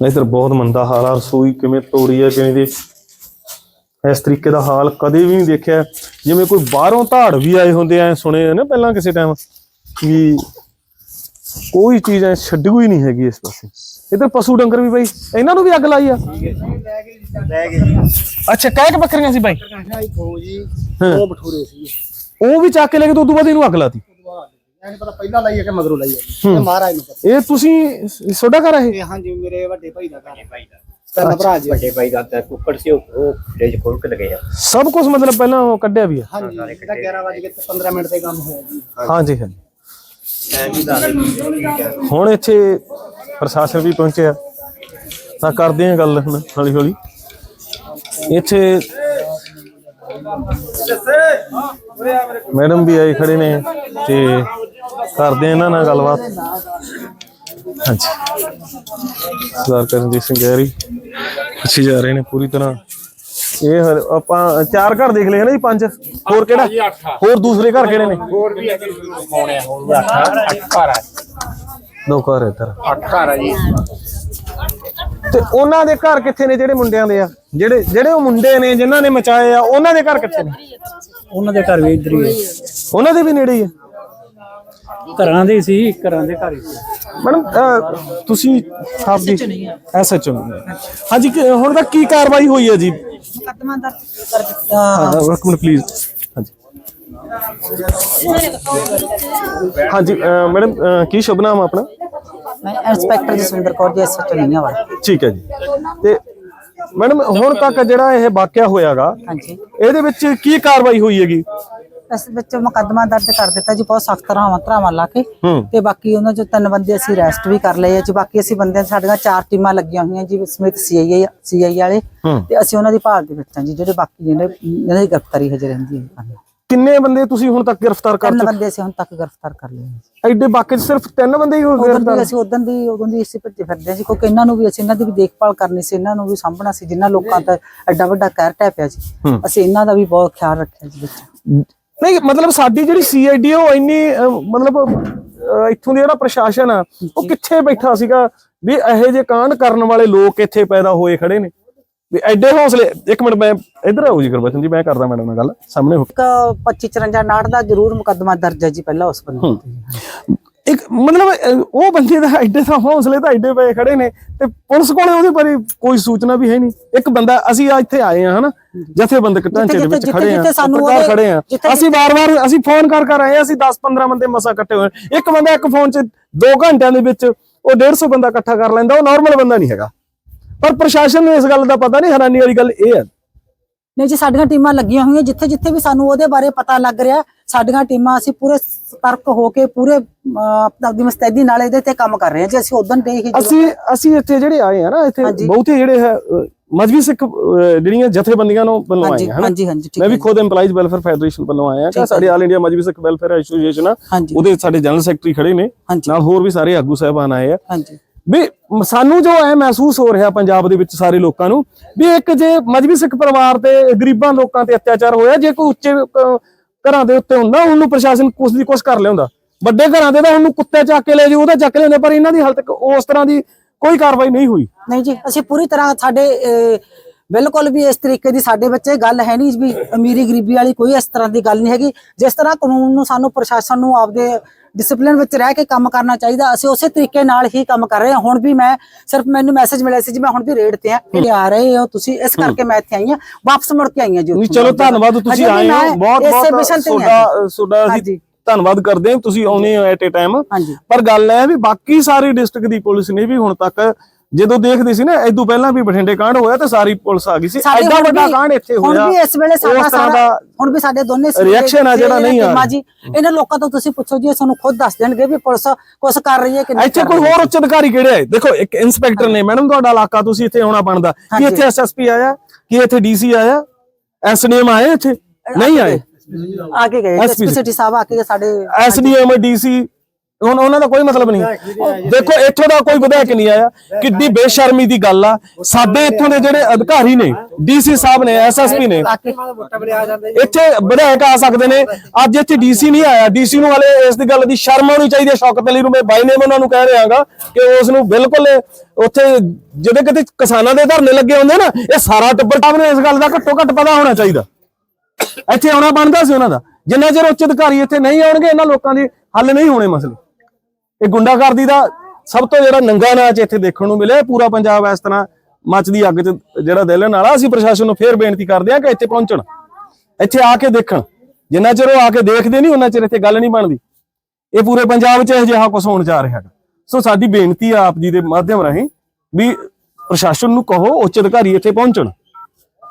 ਇਧਰ ਬਹੁਤ ਮੰਦਾ ਹਾਲ ਆ ਰਸੋਈ ਕਿਵੇਂ ਤੋੜੀ ਹੈ ਕਿਵੇਂ ਦੀ। ਇਸ ਤਰੀਕੇ ਦਾ ਹਾਲ ਕਦੇ ਵੀ ਨਹੀਂ ਦੇਖਿਆ। ਜਿਵੇਂ ਕੋਈ ਬਾਹਰੋਂ ਧਾੜ ਵੀ ਆਏ ਹੁੰਦੇ ਐ ਸੁਣੇ ਆ ਨਾ ਪਹਿਲਾਂ ਕਿਸੇ ਟਾਈਮ ਵੀ ਕੋਈ ਚੀਜ਼ ਐ ਛੱਡੀ ਹੋਈ ਨਹੀਂ ਹੈਗੀ ਇਸ ਪਾਸੇ। ਇਧਰ ਪਸ਼ੂ ਡੰਗਰ ਵੀ ਬਾਈ ਇਹਨਾਂ ਨੂੰ ਵੀ ਅੱਗ ਲਾਈ ਆ। ਅੱਛਾ ਕਾਹ ਕਿ ਬੱਕਰੀਆਂ ਸੀ ਬਾਈ। ਹਾਂ। ਉਹ ਬਠੂਰੇ ਸੀ ਉਹ ਵੀ ਚੱਕ ਕੇ ਲੈ ਕੇ ਤੇ ਉਦੋਂ ਬਾਅਦ ਇਹਨੂੰ ਅੱਗ ਲਾਤੀ। ਐਂ ਪਤਾ ਪਹਿਲਾਂ ਲਾਈ ਹੈ ਕਿ ਮਗਰੋਂ ਲਾਈ ਹੈ। ਇਹ ਮਹਾਰਾਜ ਨੂੰ ਪਤਾ। ਇਹ ਤੁਸੀਂ ਤੁਹਾਡਾ ਘਰ ਆ ਇਹ? ਇਹ ਹਾਂਜੀ ਮੇਰੇ ਵੱਡੇ ਭਾਈ ਦਾ ਘਰ ਹੈ ਭਾਈ ਦਾ। ਤਿੰਨ ਭਰਾ ਜੀ। ਵੱਡੇ ਭਾਈ ਦਾ ਤਾਂ ਕੁੱਕੜ ਸੀ ਉਹ ਉਹ ਫ੍ਰਿਜ ਖੋਲ ਕੇ ਲਗੇ ਆ। ਸਭ ਕੁਝ ਮਤਲਬ ਪਹਿਲਾਂ ਉਹ ਕੱਢਿਆ ਵੀ ਆ? ਹਾਂਜੀ ਇਹਦਾ 11 ਵਜੇ ਕੇ 15 ਮਿੰਟ ਤੇ ਕੰਮ ਹੋਇਆ ਜੀ। ਹਾਂਜੀ ਹਾਂ ਹੁਣ ਇੱਥੇ ਪ੍ਰਸ਼ਾਸਨ ਵੀ ਪਹੁੰਚਿਆ ਤਾਂ ਕਰਦੇ ਆ ਗੱਲ ਹੁਣ ਹੌਲੀ ਹੌਲੀ ਇੱਥੇ ਮੈਡਮ ਵੀ ਆਏ ਖੜੇ ਨੇ ਤੇ ਕਰਦੇ ਆ ਇਹਨਾਂ ਨਾਲ ਗੱਲਬਾਤ। ਹਾਂਜੀ। ਸਰਦਾਰ ਕਰਨਜੀਤ ਸਿੰਘ ਗੈਰੀ ਅੱਛੀ ਜਾ ਰਹੇ ਨੇ ਪੂਰੀ ਤਰ੍ਹਾਂ। ਇਹ ਹਰ- ਆਪਾਂ ਚਾਰ ਘਰ ਦੇਖ ਲਏ ਨਾ ਜੀ ਪੰਜ? ਹੋਰ ਕਿਹੜਾ? ਹੋਰ ਦੂਸਰੇ ਘਰ ਕਿਹੜੇ ਨੇ? ਹੋਰ ਵੀ ਅਜੇ ਹੋਣੇ ਆ ਹੋਰ ਅੱਠ ਘਰ ਆ ਦੋ ਘਰ ਇੱਧਰ। ਅੱਠ ਘਰ ਆ ਜੀ। ਤੇ ਉਹਨਾਂ ਦੇ ਘਰ ਕਿੱਥੇ ਨੇ ਜਿਹੜੇ ਮੁੰਡਿਆਂ ਦੇ ਆ? ਜਿਹੜੇ ਜਿਹੜੇ ਉਹ ਮੁੰਡੇ ਨੇ ਜਿਨ੍ਹਾਂ ਨੇ ਮਚਾਏ ਆ ਉਹਨਾਂ ਦੇ ਘਰ ਕਿੱਥੇ ਨੇ? ਉਹਨਾਂ ਦੇ ਘਰ ਵੀ ਇਧਰ ਹੀ ਹੈ। ਉਹਨਾਂ ਦੇ ਵੀ ਨੇੜੇ ਹੀ ਆ? ਘਰਾਂ ਦੇ ਸੀ ਘਰਾਂ ਦੇ ਘਰ ਹੀ ਸੀ। ਮੈਡਮ ਤੁਸੀਂ ਆਪ ਦੀ ਐਸਐਚਓ ਹਾਂਜੀ ਕਿ- ਹੁਣ ਤੱਕ ਕੀ ਕਾਰਵਾਈ ਹੋਈ ਹੈ ਜੀ? ਮੁਕੱਦਮਾ ਦਰਜ ਕਰ ਦਿੱਤਾ। ਹਾਂ ਇੱਕ ਮਿੰਟ ਪਲੀਜ਼ ਹਾਂਜੀ। ਹਾਂਜੀ ਅਹ, ਮੈਡਮ ਅਹ, ਕੀ ਸ਼ੁਭ ਨਾਮ ਆਪਣਾ? ਮੈਂ ਇੰਸਪੈਕਟਰ ਜਸਵਿੰਦਰ ਕੌਰ ਜੀ ਐਸਐਚਓ ਨਹੀਂ ਵਾਲਾ ਠੀਕ ਹੈ ਜੀ। ਤੇ ਮੈਡਮ ਹੁਣ ਤੱਕ ਜਿਹੜਾ ਇਹ ਵਾਕਿਆ ਹੋਇਆਗਾ ਹਾਂਜੀ। ਇਹਦੇ ਵਿੱਚ ਕੀ ਕਾਰਵਾਈ ਹੋਈ ਹੈਗੀ? ਇਸ ਵਿੱਚ ਮੁਕੱਦਮਾ ਦਰਜ ਕਰ ਦਿੱਤਾ ਜੀ ਬਹੁਤ ਸਖਤ ਧਾਰਾਵਾਂ ਧਾਰਾਵਾਂ ਲਾ ਕੇ। ਹੂੰ। ਤੇ ਬਾਕੀ ਉਹਨਾਂ ਚੋਂ ਤਿੰਨ ਬੰਦੇ ਅਸੀਂ ਅਰੈਸਟ ਵੀ ਕਰ ਲਏ ਆ ਜੀ ਬਾਕੀ ਅਸੀਂ ਬੰਦੇ ਸਾਡੀਆਂ ਚਾਰ ਟੀਮਾਂ ਲੱਗੀਆਂ ਹੋਈਆਂ ਜੀ ਸਮਿਤ ਸੀਆਈਏ ਸੀਆਈ ਵਾਲੇ। ਹੂੰ। ਤੇ ਅਸੀਂ ਉਹਨਾਂ ਦੀ ਭਾਲ ਦੇ ਵਿੱਚ ਹਾਂ ਜੀ ਜਿਹੜੇ ਬਾਕੀ ਜਿਹੜੇ ਇਹਨਾਂ ਦੀ ਗ੍ਰਿਫਤਾਰੀ ਹਜੇ ਰਹਿੰਦੀ ਹੈ ਕਿੰਨੇ ਬੰਦੇ ਤੁਸੀਂ ਹੁਣ ਤੱਕ ਗ੍ਰਿਫਤਾਰ ਕਰ ਤਿੰਨ ਚੁੱਕੇ ਬੰਦੇ ਅਸੀਂ ਹੁਣ ਤੱਕ ਗ੍ਰਿਫਤਾਰ ਕਰ ਲਏ ਜੀ। ਐਡੇ ਬਾਕੀ ਸਿਰਫ ਤਿੰਨ ਬੰਦੇ ਹੀ ਹੋ ਉਦੋਂ ਗ੍ਰਿਫਤਾਰ? ਦੀ ਅਸੀਂ ਉਦੋਂ ਦੀ ਉਦੋਂ ਦੀ ਇਸੇ ਭੱਜੇ ਫਿਰਦੇ ਸੀ ਕਿਉਂਕਿ ਇਹਨਾਂ ਨੂੰ ਵੀ ਅਸੀਂ ਇਹਨਾਂ ਦੀ ਵੀ ਦੇਖਭਾਲ ਕਰਨੀ ਸੀ ਇਹਨਾਂ ਨੂੰ ਵੀ ਸਾਂਭਣਾ ਸੀ ਜਿਨ੍ਹਾਂ ਲੋਕਾਂ ਤੇ ਐਡਾ ਵੱਡਾ ਕਹਿਰ ਟੈ ਪਿਆ ਸੀ ਅਸੀਂ ਇਹਨਾਂ ਦਾ ਵੀ ਬਹੁਤ ਖਿਆਲ ਰੱਖਿਆ ਜੀ ਵਿੱਚ। ਨਹੀਂ ਮਤਲਬ ਸਾਡੀ ਜਿਹੜੀ ਸੀਆਈਡੀ ਉਹ ਇੰਨੀ ਮਤਲਬ ਇੱਥੋਂ ਦੀ ਜਿਹੜਾ ਪ੍ਰਸ਼ਾਸਨ ਆ ਉਹ ਕਿੱਥੇ ਬੈਠਾ ਸੀਗਾ ਵੀ ਇਹੋ ਜਿਹੇ ਕਾਂਡ ਕਰਨ ਵਾਲੇ ਲੋਕ ਇੱਥੇ ਪੈਦਾ ਹੋਏ ਖੜੇ ਨੇ? ਵੀ ਐਡੇ ਹੌਸਲੇ ਇੱਕ ਮਿੰਟ ਮੈਂ ਇੱਧਰ ਆਓ ਜੀ ਗੁਰਬਚਨ ਜੀ ਮੈਂ ਕਰਦਾ ਮੈਡਮ ਨਾਲ ਗੱਲ ਸਾਹਮਣੇ ਹੋ ਇੱਕ 25 54 ਨਾੜ ਦਾ ਜ਼ਰੂਰ ਮੁਕੱਦਮਾ ਦਰਜ ਹੈ ਜੀ ਪਹਿਲਾਂ ਉਸ ਬੰਦੇ ਇੱਕ ਮਤਲਬ ਉਹ ਬੰਦੇ ਦਾ ਐਡੇ ਤਾਂ ਹੌਸਲੇ ਤਾਂ ਐਡੇ ਪਏ ਖੜੇ ਨੇ ਤੇ ਪੁਲਿਸ ਕੋਲੇ ਉਹਦੇ ਬਾਰੇ ਕੋਈ ਸੂਚਨਾ ਵੀ ਹੈ ਨਹੀਂ। ਇੱਕ ਬੰਦਾ ਅਸੀਂ ਆ ਇੱਥੇ ਆਏ ਆ ਹਨਾ? ਜਥੇਬੰਦਕ ਢਾਂਚੇ ਦੇ ਵਿੱਚ ਖੜੇ ਆ ਪੱਤਰਕਾਰ ਖੜੇ ਆ ਅਸੀਂ ਵਾਰ-ਵਾਰ ਅਸੀਂ ਫੋਨ ਕਰ ਕਰ ਆਏ ਆ ਅਸੀਂ 10-15 ਬੰਦੇ ਮਸਾ ਇਕੱਠੇ ਹੋਏ ਇੱਕ ਬੰਦਾ ਇੱਕ ਫੋਨ 'ਚ 2 ਘੰਟਿਆਂ ਦੇ ਵਿੱਚ ਉਹ 150 ਬੰਦਾ ਇਕੱਠਾ ਕਰ ਲੈਂਦਾ ਉਹ ਨਾਰਮਲ ਬੰਦਾ ਨਹੀਂ ਹੈਗਾ। ਪਰ ਪ੍ਰਸ਼ਾਸਨ ਨੂੰ ਇਸ ਗੱਲ ਦਾ ਪਤਾ ਨਹੀਂ ਹੈਰਾਨੀ ਵਾਲੀ ਗੱਲ ਇਹ ਹੈ। ਨਹੀਂ ਜੀ ਸਾਡੀਆਂ ਟੀਮਾਂ ਲੱਗੀਆਂ ਹੋਈਆਂ ਜਿੱਥੇ ਜਿੱਥੇ ਵੀ ਸਾਨੂੰ ਉਹਦੇ ਬਾਰੇ ਪਤਾ ਲੱਗ ਰਿਹਾ ਸਾਡੀਆਂ ਟੀਮਾਂ ਅਸੀਂ ਪੂਰੇ ਸਤਰਕ ਹੋ ਕੇ ਪੂਰੇ ਆਪਦੀ ਮਸਤੈਦੀ ਨਾਲ ਇਹਦੇ ਤੇ ਕੰਮ ਕਰ ਰਹੇ ਹਾਂ ਜੀ। ਅਸੀਂ ਉਦੋਂ ਦੇ ਹੀ ਅਸੀਂ ਅਸੀਂ ਇੱਥੇ ਜਿਹੜੇ ਆਏ ਆ ਨਾ ਇੱਥੇ। ਬਹੁਤੇ ਜਿਹੜੇ ਹੈ ਮਜਬੀ ਸਿੱਖ ਜਿਹੜੀਆਂ ਜਥੇਬੰਦੀਆਂ ਨੂੰ ਵੱਲੋਂ ਆਏ ਹਨਾ? ਹਾਂਜੀ ਹਾਂਜੀ ਠੀਕ ਮੈਂ ਵੀ। ਖੁਦ EMPLOYEES ਵੈਲਫੇਅਰ ਫੈਡਰੇਸ਼ਨ ਵੱਲੋਂ ਆਇਆ ਕਿ ਹੈ ਸਾਡੇ all India Mazhabi Sikh welfare association ਆ। ਉਹਦੇ ਸਾਡੇ ਜਨਰਲ ਸੈਕਟਰੀ ਖੜੇ ਨੇ। ਨਾਲ ਹੋਰ ਵੀ ਸਾਰੇ ਆਗੂ ਸਾਹਿਬਾਨ ਆਏ ਆ। ਹਾਂਜੀ। ਵੀ ਸਾਨੂੰ ਜੋ ਐ ਮਹਿਸੂਸ ਹੋ ਰਿਹਾ ਪੰਜਾਬ ਦੇ ਵਿੱਚ ਸਾਰੇ ਲੋਕਾਂ ਨੂੰ, ਵੀ ਇੱਕ ਜੇ ਮਜਬੀ ਸਿੱਖ ਪਰਿਵਾਰ ਤੇ, ਗਰੀਬਾਂ ਲੋਕਾਂ ਤੇ ਅਤਿਆਚਾਰ ਹੋਇਆ, ਜੇ ਕੋਈ ਉੱਚੇ ਘਰਾਂ ਦੇ ਉੱਤੇ ਹੁੰਦਾ, ਉਹਨੂੰ ਪ੍ਰਸ਼ਾਸਨ ਕੁਛ ਦੀ ਕੁਛ ਕਰ ਲਿਆਉਂਦਾ। ਵੱਡੇ ਘਰਾਂ ਦੇ ਤਾਂ ਉਹਨੂੰ ਕੁੱਤੇ ਚੱਕ ਕੇ ਲੈ ਜਾਊ ਉਹਦਾ ਚੱਕ ਲਿਆਉਂਦੇ, ਪਰ ਇਹਨਾਂ ਦੀ ਹਾਲਤ ਉਸ ਤਰ੍ਹਾਂ ਦੀ ਕੋਈ ਕਾਰਵਾਈ ਨਹੀਂ ਹੋਈ। ਨਹੀਂ ਜੀ, ਅਸੀਂ ਪੂਰੀ ਤਰ੍ਹਾਂ ਸਾਡੇ ਬਿਲਕੁਲ ਵੀ ਇਸ ਤਰੀਕੇ ਦੀ ਸਾਡੇ ਬੱਚੇ ਗੱਲ ਹੈ ਨਹੀਂ ਵੀ ਅਮੀਰੀ ਗਰੀਬੀ ਵਾਲੀ ਕੋਈ ਇਸ ਤਰ੍ਹਾਂ ਦੀ ਗੱਲ ਨਹੀਂ ਹੈਗੀ। ਜਿਸ ਤਰ੍ਹਾਂ ਕਾਨੂੰਨ ਨੂੰ ਸਾਨੂੰ, ਪ੍ਰਸ਼ਾਸਨ ਨੂੰ ਆਪਦੇ ਡਿਸਪਲਿਨ ਵਿੱਚ ਰਹਿ ਕੇ ਕੰਮ ਕਰਨਾ ਚਾਹੀਦਾ। ਅਸੀਂ ਉਸੇ ਤਰੀਕੇ ਨਾਲ ਹੀ ਕੰਮ ਕਰ ਰਹੇ ਹਾਂ। ਹੁਣ ਵੀ ਮੈਂ ਸਿਰਫ ਮੈਨੂੰ ਮੈਸੇਜ ਮਿਲਿਆ ਸੀ ਜੀ ਮੈਂ ਹੁਣ ਵੀ ਰੇਡ ਤੇ ਆ ਇਹ ਆ ਰਹੇ ਹੋ ਤੁਸੀਂ? ਇਸ ਕਰਕੇ ਮੈਂ ਇੱਥੇ ਆਈ ਹਾਂ। ਵਾਪਸ ਮੁੜ ਕੇ ਆਈ ਹਾਂ ਜੀ। ਚਲੋ ਧੰਨਵਾਦ ਤੁਸੀਂ ਆਏ ਹੋ। ਬਹੁਤ ਬਹੁਤ ਤੁਹਾਡਾ ਤੁਹਾਡਾ ਅਸੀਂ। ਧੰਨਵਾਦ ਕਰਦੇ ਹਾਂ। ਤੁਸੀਂ ਆਉਨੇ ਹੋ ਐਟ ਏ ਟਾਈਮ ਪਰ ਗੱਲ ਹੈ ਵੀ ਬਾਕੀ ਸਾਰੀ ਡਿਸਟ੍ਰਿਕਟ ਦੀ ਪੁਲਿਸ ਨੇ ਵੀ ਹੁਣ ਤੱਕ ਜਦੋਂ ਦੇਖਦੇ ਸੀ ਨਾ ਇਦੋਂ ਪਹਿਲਾਂ ਵੀ ਬਠਿੰਡੇ ਕਾਂਡ ਹੋਇਆ ਤੇ ਸਾਰੀ ਪੁਲਿਸ ਆ ਗਈ ਸੀ। ਐਡਾ ਹੁਣ ਵੱਡਾ ਕਾਂਡ ਇੱਥੇ ਹੁਣ ਹੋਇਆ ਵੀ ਇਸ ਵੇਲੇ ਸਾਡਾ ਸਾਰਾ ਹੁਣ ਵੀ ਸਾਡੇ ਦੋਨੇ reaction ਆ ਜਿਹੜਾ ਨਹੀਂ ਆ। ਜੀ। ਇਹਨਾਂ ਲੋਕਾਂ ਤੋਂ ਤੁਸੀਂ ਪੁੱਛੋ ਜੀ ਤੁਹਾਨੂੰ ਖੁਦ ਦੱਸ ਦੇਣਗੇ ਵੀ ਪੁਲਿਸ ਕੁਛ ਕਰ ਰਹੀ ਹੈ ਕਿ ਨਹੀਂ ਇੱਥੇ ਕੋਈ। ਹੋਰ ਉੱਚ ਅਧਿਕਾਰੀ ਕਿਹੜੇ ਹੈ ਦੇਖੋ ਇੱਕ ਇਨਸਪੈਕਟਰ ਨੇ ਮੈਡਮ ਤੁਹਾਡਾ ਇਲਾਕਾ ਤੁਸੀਂ ਇੱਥੇ ਆਉਣਾ ਬਣਦਾ। ਕੀ। ਇੱਥੇ ਐਸਐਸਪੀ ਆਇਆ? ਕੀ ਇੱਥੇ ਡੀਸੀ ਆਇਆ? ਐਸਡੀਐਮ ਆਏ ਇੱਥੇ? ਨਹੀਂ ਆਏ? ਆ ਕੇ ਗਏ। ਐਸਪੀ ਸਿਟੀ ਸਾਹਿਬ ਆ ਕੇ ਸਾਡੇ ਐਸਡੀਐਮ ਡੀਸੀ ਹੁਣ ਉਹਨਾਂ ਦਾ ਕੋਈ ਮਤਲਬ ਨਹੀਂ। ਦੇਖੋ ਇੱਥੋਂ ਦਾ ਕੋਈ ਵਿਧਾਇਕ ਨਹੀਂ ਆਇਆ। ਕਿੱਡੀ ਬੇਸ਼ਰਮੀ ਦੀ ਗੱਲ ਆ। ਸਾਡੇ ਇੱਥੋਂ ਦੇ ਜਿਹੜੇ ਅਧਿਕਾਰੀ ਨੇ ਡੀਸੀ ਸਾਹਿਬ ਨੇ ਐਸਐਸਪੀ ਨੇ। ਇੱਥੇ ਵਿਧਾਇਕ ਆ ਸਕਦੇ ਨੇ। ਅੱਜ ਇੱਥੇ ਡੀਸੀ ਨਹੀਂ ਆਇਆ। ਡੀਸੀ ਨੂੰ ਹਲੇ ਇਸ ਦੀ ਗੱਲ ਦੀ ਸ਼ਰਮ ਆਉਣੀ ਚਾਹੀਦੀ ਹੈ। ਸ਼ੌਕਤ ਅਲੀ ਨੂੰ ਮੈਂ ਬਾਈ ਨੇਮ ਉਹਨਾਂ ਨੂੰ ਕਹਿ ਰਿਹਾਗਾ ਕਿ ਉਸ ਨੂੰ ਬਿਲਕੁਲ ਉੱਥੇ ਜਿਹੜੇ ਕਿਤੇ ਕਿਸਾਨਾਂ ਦੇ ਧਰਨੇ ਲੱਗੇ ਹੁੰਦੇ ਨਾ ਇਹ ਸਾਰਾ ਟੱਬਰ ਸਾਹਿਬ ਨੂੰ ਇਸ ਗੱਲ ਦਾ ਘੱਟੋ ਘੱਟ ਪਤਾ ਹੋਣਾ ਚਾਹੀਦਾ। ਇੱਥੇ ਆਉਣਾ ਬਣਦਾ ਸੀ ਉਹਨਾਂ ਦਾ। ਜਿੰਨਾ ਚਿਰ ਉੱਚ ਅਧਿਕਾਰੀ ਇੱਥੇ ਨਹੀਂ ਆਉਣਗੇ ਇਹਨਾਂ ਲੋਕਾਂ ਦੇ ਹੱਲ ਨਹੀਂ ਹੋਣੇ ਮਸਲੇ। ਇਹ ਗੁੰਡਾਗਰਦੀ ਦਾ ਸਭ ਤੋਂ ਜਿਹੜਾ ਨੰਗਾ ਨਾਚ ਇੱਥੇ ਦੇਖਣ ਨੂੰ ਮਿਲਿਆ ਪੂਰਾ ਪੰਜਾਬ ਇਸ ਤਰ੍ਹਾਂ ਮੱਚਦੀ ਅੱਗ 'ਚ ਜਿਹੜਾ ਦਿਲਣ ਵਾਲਾ ਅਸੀਂ ਪ੍ਰਸ਼ਾਸਨ ਨੂੰ ਫੇਰ ਬੇਨਤੀ ਕਰਦੇ ਹਾਂ ਕਿ ਇੱਥੇ ਪਹੁੰਚਣ। ਇੱਥੇ ਆ ਕੇ ਦੇਖਣ। ਜਿੰਨਾ ਚਿਰ ਉਹ ਆ ਕੇ ਦੇਖਦੇ ਨਹੀਂ ਉਹਨਾਂ ਚਿਰ ਇੱਥੇ ਗੱਲ ਨਹੀਂ ਬਣਦੀ। ਇਹ ਪੂਰੇ ਪੰਜਾਬ 'ਚ ਇਹ ਜਿਹਾ ਕੁਝ ਹੋਣ ਜਾ ਰਿਹਾ ਹੈ ਸੋ ਸਾਡੀ ਬੇਨਤੀ ਆ ਆਪ ਜੀ ਦੇ ਮਾਧਿਅਮ ਰਾਹੀਂ ਵੀ ਪ੍ਰਸ਼ਾਸਨ ਨੂੰ ਕਹੋ, ਉੱਚ ਅਧਿਕਾਰੀ ਇੱਥੇ ਪਹੁੰਚਣ।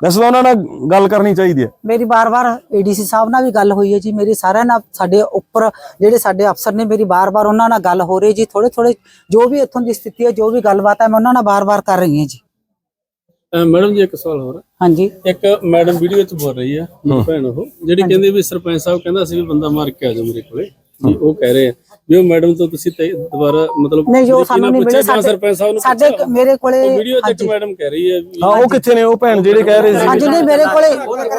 ਵੈਸੇ ਤਾਂ ਉਹਨਾਂ ਨਾਲ ਗੱਲ ਕਰਨੀ ਚਾਹੀਦੀ ਹੈ। ਮੇਰੀ ਬਾਰ-ਬਾਰ ਏਡੀਸੀ ਸਾਹਿਬ ਨਾਲ ਵੀ ਗੱਲ ਹੋਈ ਹੈ ਜੀ। ਮੇਰੀ ਸਾਰਿਆਂ ਨਾਲ ਸਾਡੇ ਉੱਪਰ ਜਿਹੜੇ ਸਾਡੇ ਅਫਸਰ ਨੇ ਮੇਰੀ ਬਾਰ-ਬਾਰ ਉਹਨਾਂ ਨਾਲ ਗੱਲ ਹੋ ਰਹੀ ਜੀ। ਥੋੜੇ-ਥੋੜੇ ਜੋ ਵੀ ਇੱਥੋਂ ਦੀ ਸਥਿਤੀ ਹੈ ਜੋ ਵੀ ਗੱਲਬਾਤ ਹੈ ਮੈਂ ਉਹਨਾਂ ਨਾਲ ਬਾਰ-ਬਾਰ ਕਰ ਰਹੀ ਹਾਂ ਜੀ। ਮੈਡਮ ਜੀ ਇੱਕ ਸਵਾਲ ਹੋਰ ਹਾਂਜੀ। ਇੱਕ ਮੈਡਮ ਵੀਡੀਓ ਵਿੱਚ ਬੋਲ ਰਹੀ ਆ ਭੈਣ ਉਹ ਜਿਹੜੀ ਕਹਿੰਦੀ ਵੀ ਸਰਪੰਚ ਸਾਹਿਬ ਕਹਿੰਦਾ ਸੀ ਵੀ ਬੰਦਾ ਮਾਰ ਕੇ ਆ ਜਾਓ ਮੇਰੇ ਕੋਲੇ। ਜੀ ਉਹ ਕਹਿ ਰਹੇ ਆ। ਵੀ ਉਹ ਮੈਡਮ ਤੋਂ ਤੁਸੀਂ ਤੇ ਦੁਬਾਰਾ ਮਤਲਬ ਨਹੀਂ ਜੋ ਸਾਨੂੰ ਨਹੀਂ ਮਿਲੇ ਜਾਂ ਸਰਪੰਚ ਸਾਹਿਬ ਨੂੰ ਸਾਡੇ? ਮੇਰੇ ਕੋਲੇ ਵੀਡੀਓ ਹਾਂਜੀ। ਮੈਡਮ ਕਹਿ ਰਹੀ ਹੈ ਹਾਂ ਉਹ ਕਿੱਥੇ ਨੇ? ਉਹ ਭੈਣ ਜਿਹੜੇ ਕਹਿ ਰਹੇ ਸੀ। ਹਾਂਜੀ ਨਹੀਂ ਮੇਰੇ ਕੋਲੇ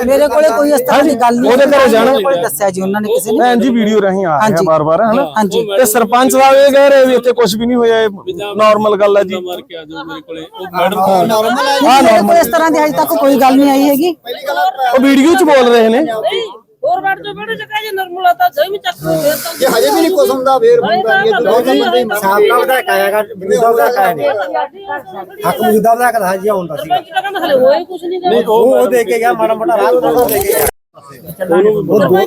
ਮੇਰੇ ਕੋਲੇ ਕੋਈ ਇਸ ਤਰ੍ਹਾਂ ਦੀ ਗੱਲ ਨਹੀਂ ਉਹਦੇ ਘਰੇ ਜਾਣਾ। ਕੋਲੇ ਦੱਸਿਆ ਜੀ ਉਹਨਾਂ ਨੇ ਕਿਸੇ ਨੇ ਭੈਣ ਜੀ ਵੀਡੀਓ ਰਾਹੀਂ ਆ ਰਿਹਾ। ਬਾਰ-ਬਾਰ ਹਨਾ? ਹਾਂਜੀ। ਤੇ ਸਰਪੰਚ ਸਾਹਿਬ ਇਹ ਕਹਿ ਰਹੇ ਵੀ ਇੱਥੇ ਕੁਝ ਵੀ ਨਹੀਂ ਹੋਇਆ ਇਹ ਨਾਰਮਲ ਗੱਲ ਹੈ ਜੀ। ਮਾਰ ਕੇ ਆ ਜਾਓ ਮੇਰੇ ਕੋਲੇ। ਉਹ ਮੈਡਮ ਨਹੀਂ, ਮੇਰੇ ਕੋਲ ਇਸ ਤਰ੍ਹਾਂ ਦੀ ਅਜੇ ਤੱਕ ਕੋਈ ਗੱਲ ਨਹੀਂ ਆਈ ਹੈਗੀ। ਉਹ ਵੀਡੀਓ 'ਚ ਬੋਲ ਰਹੇ ਨੇ। ਹੋਰ ਵਾਰ ਤੋਂ ਬੜੇ ਜਗ੍ਹਾ ਜੇ ਨਰਮਲਾ ਤਾਂ ਸਹੀ ਵਿੱਚ ਚੱਕ ਫੇਰ ਤਾਂ ਇਹ ਹਜੇ ਵੀ ਨਹੀਂ ਕੁਛ ਹੁੰਦਾ ਫੇਰ ਹੁੰਦਾ ਵੀ ਇਹ ਦੋ ਦਿਨ ਬੰਦੇ ਸਾਬਕਾ ਵਿਧਾਇਕ ਆਏਗਾ ਮੌਜੂਦਾ ਵਿਧਾਇਕ ਆਇਆ ਨਹੀਂ। ਹੱਕ ਮੌਜੂਦਾ ਜੀ ਹੁੰਦਾ ਸੀ ਸਰਪੰਚ ਦਾ ਕਹਿੰਦਾ ਹਲੇ ਹੋਏ ਕੁਛ ਨਹੀਂ। ਨਹੀਂ ਉਹ ਉਹ ਦੇ ਕੇ ਗਿਆ ਮਾੜਾ ਮੋਟਾ ਰਾਜ ਦੇ ਕੇ ਗਿਆ। ਉਹਨੂੰ